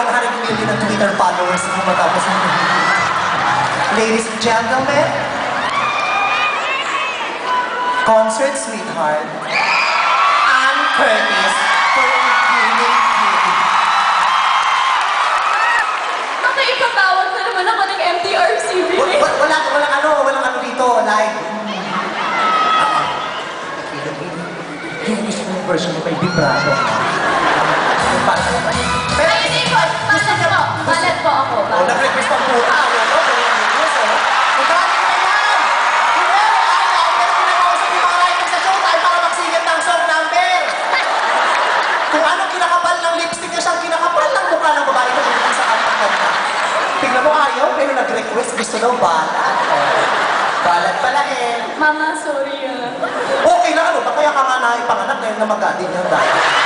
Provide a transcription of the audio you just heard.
100 million na Twitter followers mo matapos ng Ladies and gentlemen, concert sweetheart, Ann Curtis for Infinite Beauty. Makaipatawag na naman ako ng wa- Wala, walang ano, walang ano dito, live. Yung gusto kong version mo kay vibrato. Kung anong kinakapal ng lipstick niya siyang kinakapal ng mukha ng babae na tumingin sa kantang kanta. Tingnan mo ayaw, pero nag-request. Gusto daw balat. Balat pala eh. Mama, sorry ah. Okay lang ano, ba kaya ka nga naipanganak ngayon na mag-adin yan dahil.